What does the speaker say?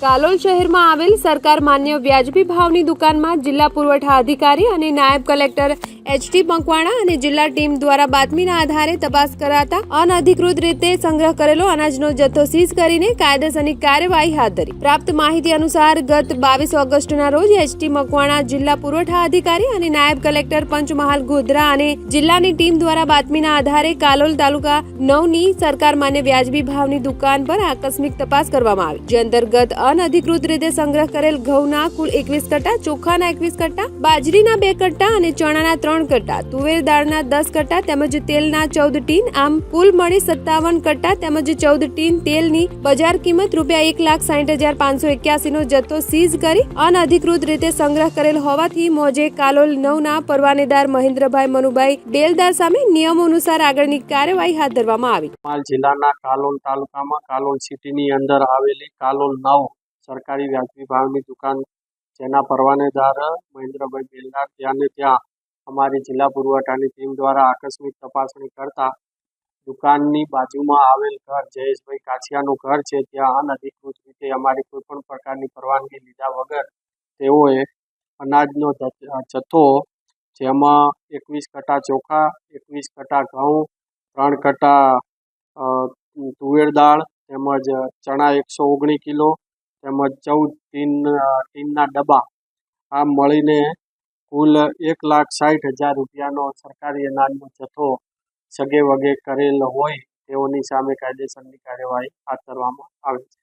કાલોલ શહેરમાં આવેલ સરકાર માન્ય વ્યાજબી ભાવની દુકાનમાં જિલ્લા પુરવઠા અધિકારી અને નાયબ કલેક્ટર એચટી મકવાણા અને જિલ્લા ટીમ દ્વારા બાતમીના આધારે તપાસ કરાતા અનધિકૃત રીતે સંગ્રહ કરેલો અનાજનો જથ્થો સીઝ કરીને કાયદેસરની કાર્યવાહી હાથ ધરી. પ્રાપ્ત માહિતી અનુસાર ગત બાવીસ ઓગસ્ટના રોજ એચટી મકવાણા જિલ્લા પુરવઠા અધિકારી અને નાયબ કલેક્ટર પંચમહાલ ગોધરા અને જિલ્લાની ટીમ દ્વારા બાતમીના આધારે કાલોલ તાલુકા નવની સરકાર માન્ય વ્યાજબી ભાવની દુકાન પર આકસ્મિક તપાસ કરવામાં આવી. જે અંતર્ગત અનધિકૃત રીતે સંગ્રહ કરેલ ઘઉંના કુલ એકવીસ કટ્ટા, ચોખાના એકવીસ કટ્ટા, બાજરીના બે કટ્ટા અને ચણાના ત્રણ કટ્ટા તુવેર દાળના દસ કટ્ટા તેમજ તેલના ચૌદ ટીન, આમ કુલ મળી સત્તાવન કટ્ટા તેમજ ચૌદ ટીન તેલની બજાર કિંમત રૂપિયા એક લાખ સાઠ હજાર પાંચસો એક્યાસી નો જથ્થો સીઝ કરી અનધિકૃત રીતે સંગ્રહ કરેલ હોવાથી મોજે કાલોલ નવના પરવાનેદાર મહેન્દ્રભાઈ મનુભાઈ ડેલદાર સામે નિયમો અનુસાર આગળની કાર્યવાહી હાથ ધરવામાં આવી. જિલ્લાના કાલોલ તાલુકામાં કાલોલ સિટીની અંદર આવેલી કાલોલ નવ સરકારી વ્યાજબી ભાવની દુકાન, જેના પરવાનેદાર મહેન્દ્રભાઈ બેલદાર ત્યાં ને ત્યાં અમારી જિલ્લા પુરવઠાની ટીમ દ્વારા આકસ્મિક તપાસણી કરતા દુકાનની બાજુમાં આવેલ ઘર જયેશભાઈ કાછિયાનું ઘર છે, ત્યાં અનધિકૃત રીતે અમારી કોઈ પણ પ્રકારની પરવાનગી લીધા વગર તેઓએ અનાજનો જથ્થો, જેમાં એકવીસ કટા ચોખા, એકવીસ કટા ઘઉં, ત્રણ કટા તુવેર દાળ, તેમજ ચણા એકસો ઓગણીસ કિલો, તેમજ ચૌદ ટીન ટીનના ડબ્બા આમ મળીને કુલ એક લાખ સાઠ હજાર રૂપિયાનો સરકારી અનાજનો જથ્થો સગે વગે કરેલ હોય તેઓની સામે કાયદેસરની કાર્યવાહી હાથ ધરવામાં આવે છે.